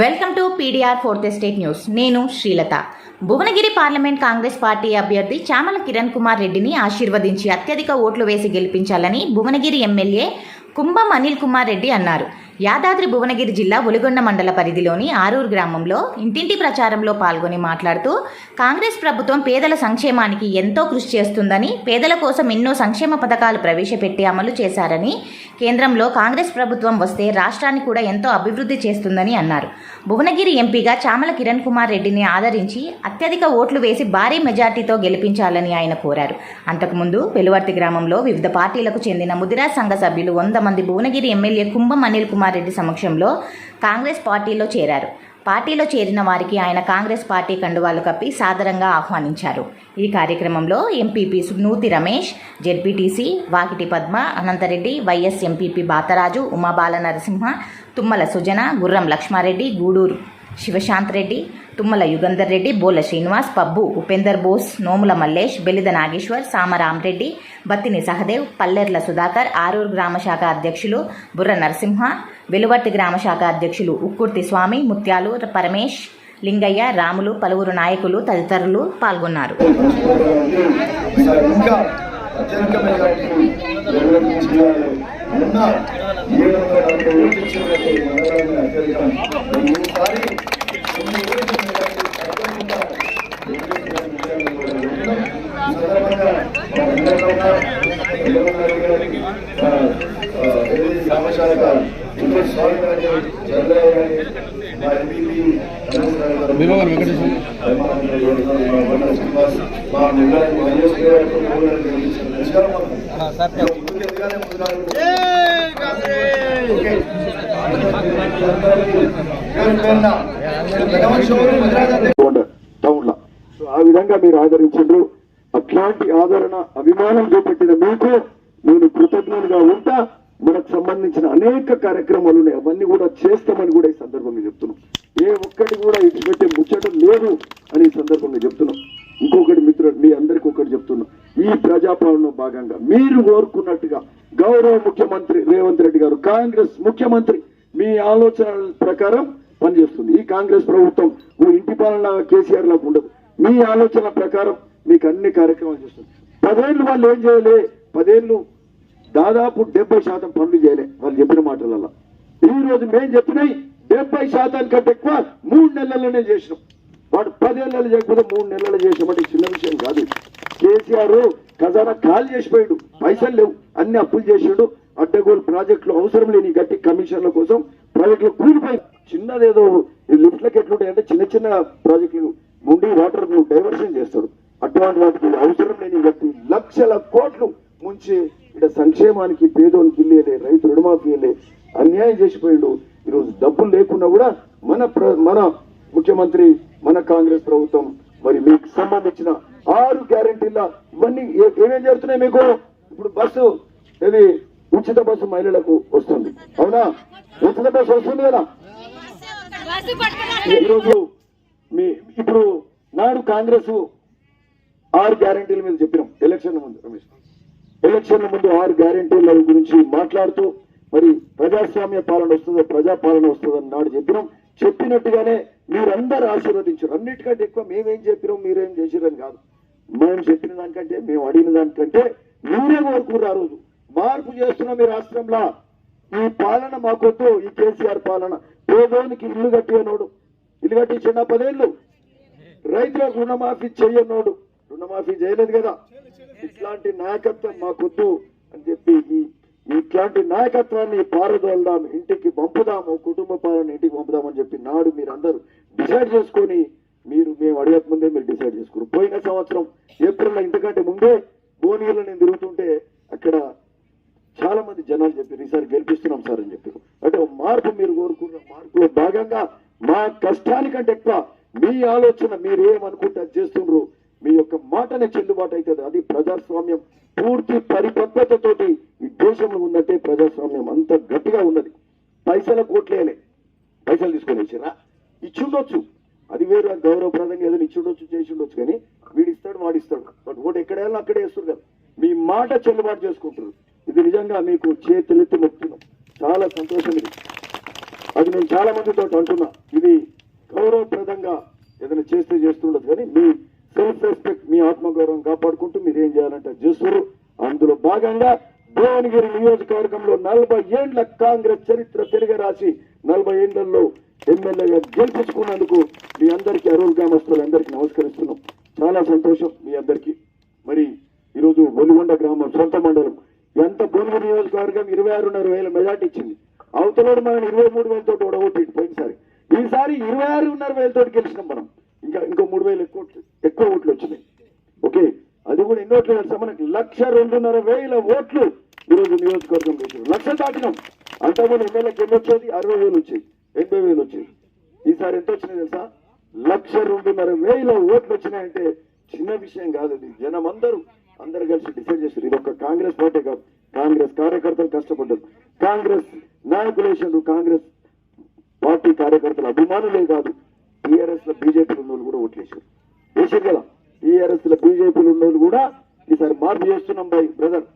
Welcome to PDR fourth estate news. నేను Srilatha. Bhuvanagiri parliament Congress party అభ్యర్థి చామల కిరణ్ కుమార్ రెడ్డిని ఆశీర్వదించి అత్యధిక ఓట్లు వేసి గెలిపించాలని భువనగిరి ఎమ్మెల్యే కుంభం అనిల్ కుమార్ రెడ్డి అన్నారు. యాదాద్రి భువనగిరి జిల్లా ఒలిగొండ మండల పరిధిలోని ఆరూరు గ్రామంలో ఇంటింటి ప్రచారంలో పాల్గొని మాట్లాడుతూ కాంగ్రెస్ ప్రభుత్వం పేదల సంక్షేమానికి ఎంతో కృషి చేస్తుందని పేదల కోసం ఎన్నో సంక్షేమ పథకాలు ప్రవేశపెట్టి అమలు చేశారని కేంద్రంలో కాంగ్రెస్ ప్రభుత్వం వస్తే రాష్ట్రాన్ని కూడా ఎంతో అభివృద్ధి చేస్తుందని అన్నారు. భువనగిరి ఎంపీగా చామల కిరణ్ కుమార్ రెడ్డిని ఆదరించి అత్యధిక ఓట్లు వేసి భారీ మెజార్టీతో గెలిపించాలని ఆయన కోరారు. అంతకుముందు వెలువర్తి గ్రామంలో వివిధ పార్టీలకు చెందిన ముదిరాజ్ సంఘ సభ్యులు వంద మంది భువనగిరి ఎమ్మెల్యే కుంభం అనిల్ కుమార్ రెడ్డి సమక్షంలో కాంగ్రెస్ పార్టీలో చేరారు. పార్టీలో చేరిన వారికి ఆయన కాంగ్రెస్ పార్టీ కండువాలు కప్పి సాదరంగా ఆహ్వానించారు. ఈ కార్యక్రమంలో MPP Nuthi Ramesh ZPTC Vakiti Padma Anantareddy vice MPP Batharaju Umabala Narasimha Tummala Sujana Gurram Laxmareddy Guduru Shivashanth Reddy Tummala Yugandhar Reddy Bola Srinivas Pabbu Upender Bose Nomula Mallesh Belida Nageshwar Samaramareddy Battini Sahadev Pallerla Sudhakar Aruru గ్రామ శాఖ అధ్యక్షులు బుర్ర నరసింహ వెలువర్తి గ్రామ శాఖ అధ్యక్షులు ఉక్కుర్తి స్వామి ముత్యాలు పరమేష్ లింగయ్య రాములు పలువురు నాయకులు తదితరులు పాల్గొన్నారు. ఇంకా సో ఆ విధంగా మీరు ఆదరించారు అట్లాంటి ఆదరణ అభిమానం చూపెట్టిన మీకు నేను కృతజ్ఞునిగా ఉంటా. మనకు సంబంధించిన అనేక కార్యక్రమాలు ఉన్నాయి. అవన్నీ కూడా చేస్తామని కూడా ఈ సందర్భంగా చెప్తున్నాం. ఏ ఒక్కటి కూడా ఇటువంటి ముచ్చటం లేదు అని సందర్భంగా చెప్తున్నాం. ఇంకొకటి మిత్రుడు మీ అందరికి ఒకటి చెప్తున్నా. ఈ ప్రజాపాలన భాగంగా మీరు కోరుకున్నట్టుగా గౌరవ ముఖ్యమంత్రి రేవంత్ రెడ్డి గారు కాంగ్రెస్ ముఖ్యమంత్రి మీ ఆలోచనల ప్రకారం పనిచేస్తుంది. ఈ కాంగ్రెస్ ప్రభుత్వం ఓ ఇంటి పాలన కేసీఆర్ లాగా ఉండదు. మీ ఆలోచన ప్రకారం మీకు అన్ని కార్యక్రమాలు చేస్తుంది. పదేళ్ళు వాళ్ళు ఏం చేయలే? పదేళ్ళు దాదాపు డెబ్బై శాతం పనులు చేయలే వాళ్ళు చెప్పిన మాటలలో ఈ రోజు మేము చెప్పినాయి డెబ్బై శాతానికంటే ఎక్కువ మూడు నెలల్లోనే చేసినాం. వాడు పదేళ్ళు చేయకపోతే మూడు నెలలు చేసామంటే చిన్న విషయం కాదు. కేసీఆర్ ఖజానా ఖాళీ చేసిపోయాడు. పైసలు లేవు. అన్ని అప్పులు చేసాడు. అడ్డగోలు ప్రాజెక్టులు అవసరం లేని గట్టి కమిషన్ల కోసం ప్రాజెక్టులు కూలిపోయి చిన్నదేదో ఈ లిఫ్ట్లకు ఎట్లుంటాయంటే చిన్న చిన్న ప్రాజెక్టులు. ముండి వాటర్ డైవర్షన్ చేస్తాడు. అటువంటి వాటికి అవసరం లేని గట్టి లక్షల కోట్లు ముంచి ఇక్కడ సంక్షేమానికి పేదోనికి ఇల్లేలే రైతు రుణమాఫీ అన్యాయం చేసిపోయాడు. ఈరోజు డబ్బులు లేకున్నా కూడా మన ప్ర- మన ముఖ్యమంత్రి మన కాంగ్రెస్ ప్రభుత్వం మరి మీకు సంబంధించిన ఆరు గ్యారంటీల ఇవన్నీ ఏ- ఏమేం జరుగుతున్నాయి మీకు? ఇప్పుడు బస్సు ఇది ఉచిత బస్సు మహిళలకు వస్తుంది. అవునా? ఉచిత బస్సు వస్తుంది కదా? ఈరోజు మీ ఇప్పుడు నాడు కాంగ్రెస్ ఆరు గ్యారంటీల మీద చెప్పినాం. ఎలక్షన్ ముందు రమేష్. ఎలక్షన్ల ముందు ఆరు గ్యారంటీల గురించి మాట్లాడుతూ మరి ప్రజాస్వామ్య పాలన వస్తుందో ప్రజా పాలన వస్తుందని నాడు చెప్పినాం. చెప్పినట్టుగానే మీరందరూ ఆశీర్వదించారు. అన్నిటికంటే ఎక్కువ మేమేం చెప్పినాం మీరేం చేసిరని కాదు. మేము చెప్పిన దానికంటే మేము అడిగిన దానికంటే మీరే కోరుకున్నారు ఆ రోజు. మార్పు చేస్తున్నాం మీ రాష్ట్రంలో. ఈ పాలన మాకొద్దు ఈ కేసీఆర్ పాలన. పేదోనికి ఇల్లు కట్టినోడు ఇల్లు కట్టించిన పదేళ్ళు. రైతులకు రుణమాఫీ చేయనోడు. రుణమాఫీ చేయలేదు కదా. ఇట్లాంటి నాయకత్వం మాకొద్దు అని చెప్పి ఈ ఇట్లాంటి నాయకత్వాన్ని పారదోల్దాం ఇంటికి పంపుదాము కుటుంబ పాలన ఇంటికి పంపుదామని చెప్పి నాడు మీరందరూ డిసైడ్ చేసుకొని మీరు మేము అడగక ముందే మీరు డిసైడ్ చేసుకున్నారు. పోయిన సంవత్సరం ఏప్రిల్ ఇంతకంటే ముందే భువనగిరిలో నేను తిరుగుతుంటే అక్కడ చాలా మంది జనాలు చెప్పారు ఈసారి గెలిపిస్తున్నాం సార్ అని చెప్పారు. అంటే మార్పు మీరు కోరుకున్న మార్పులో భాగంగా మా కష్టానికంటే ఎక్కువ మీ ఆలోచన మీరు ఏమనుకుంటే అది చేస్తుండ్రు మీ యొక్క మాటనే చెల్లుబాటు అవుతుంది. అది ప్రజాస్వామ్యం పూర్తి పరిపక్వతతోటి దేశంలో ఉందంటే ప్రజాస్వామ్యం అంత గట్టిగా ఉన్నది. పైసల కోట్లేనే. పైసలు తీసుకొని ఇచ్చిరా ఇచ్చిండొచ్చు. అది వేరు గౌరవప్రదంగా ఏదైనా ఇచ్చిండొచ్చు చేసి ఉండొచ్చు కానీ వీడు ఇస్తాడు వాడు ఇస్తాడు బట్ ఓటు ఎక్కడ వెళ్ళినా అక్కడే వేస్తారు కదా. మీ మాట చెల్లుబాటు చేసుకుంటారు ఇది నిజంగా మీకు చేతులెత్తి మొక్కుతున్నాం. చాలా సంతోషం ఇది. అది నేను చాలా మందితో అంటున్నా. ఇది గౌరవప్రదంగా ఏదైనా చేస్తే చేస్తుండదు కానీ మీ సెల్ఫ్ రెస్పెక్ట్ మీ ఆత్మగౌరవం కాపాడుకుంటూ మీరు ఏం చేయాలంటే అది చేస్తారు. అందులో భాగంగా భువనగిరి నియోజకవర్గంలో నలభై ఏండ్ల కాంగ్రెస్ చరిత్ర తిరిగి రాసి నలభై ఏండ్లలో ఎమ్మెల్యేగా గెలిపించుకున్నందుకు మీ అందరికీ అరువులు గ్రామస్తులందరికీ నమస్కరిస్తున్నాం. చాలా సంతోషం మీ అందరికీ. మరి ఈరోజు బొలిగొండ గ్రామం సొంత మండలం. ఎంత బొలుగు నియోజకవర్గం? ఇరవై ఆరున్నర వేల మెజార్టీ ఇచ్చింది. అవతలోడు మనం ఇరవై మూడు వేలతో ఓడగొట్టి పోయినసారి. ఈసారి ఇరవై ఆరున్నర వేలతో గెలిచినాం మనం. ఇంకా ఇంకో మూడు వేలు ఎక్కువ ఓట్లు- ఎక్కువ ఓట్లు వచ్చినాయి. అది తెలుసా మనకి లక్ష రెండున్నర వేల ఓట్లు ఈరోజు నియోజకవర్గం వేసారు లక్ష దాటినాం. అంతకుముందు ఎమ్మెల్యేకి ఎన్ని వచ్చేది? అరవై వేలు వచ్చేది. ఎనభై వేలు వచ్చేది. ఈసారి ఎంత వచ్చినాయి తెలుసా? లక్ష రెండున్నర వేల ఓట్లు వచ్చినాయంటే చిన్న విషయం కాదు అది జనం అందరూ అందరు కలిసి డిసైడ్ చేశారు. ఇది ఒక కాంగ్రెస్ పార్టీ కాదు. కాంగ్రెస్ కార్యకర్తలు కష్టపడ్డారు. కాంగ్రెస్ నాయకులు వేసిండ్రు కాంగ్రెస్ పార్టీ కార్యకర్తల అభిమానులే కాదు. టీఆర్ఎస్లో బీజేపీలో కూడా ఓట్లేశారు వేసారు కదా? టీఆర్ఎస్లో బీజేపీలో ఉన్నోళ్ళు కూడా ఈసారి మార్పు చేస్తున్నాం బై బ్రదర్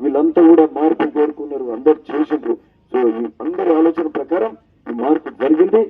వీళ్ళంతా కూడా మార్పు కోరుకున్నారు అందరు చేసిండ్రు. సో ఈ అందరి ఆలోచన ప్రకారం ఈ మార్పు జరిగింది.